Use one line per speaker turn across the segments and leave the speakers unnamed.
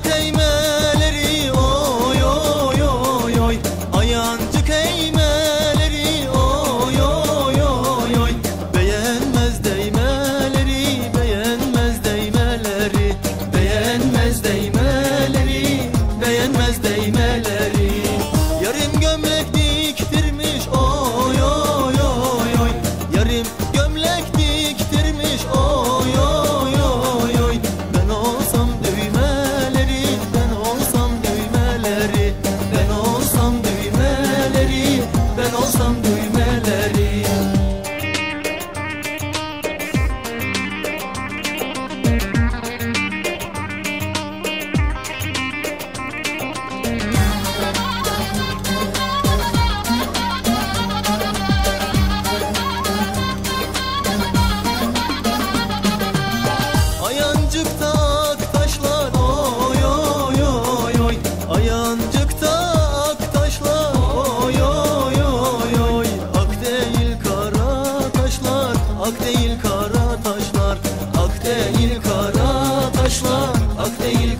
to. ak değil kara taşlar Ak değil kara taşlar Ak değil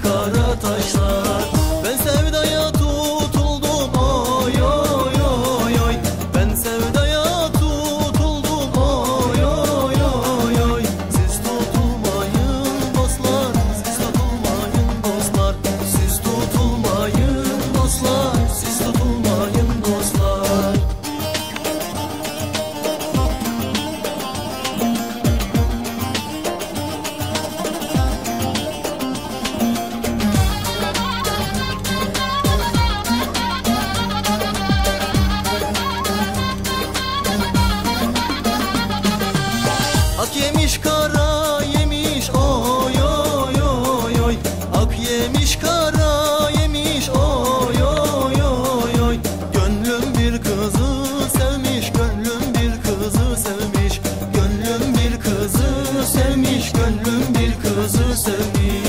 bir kızı sevdim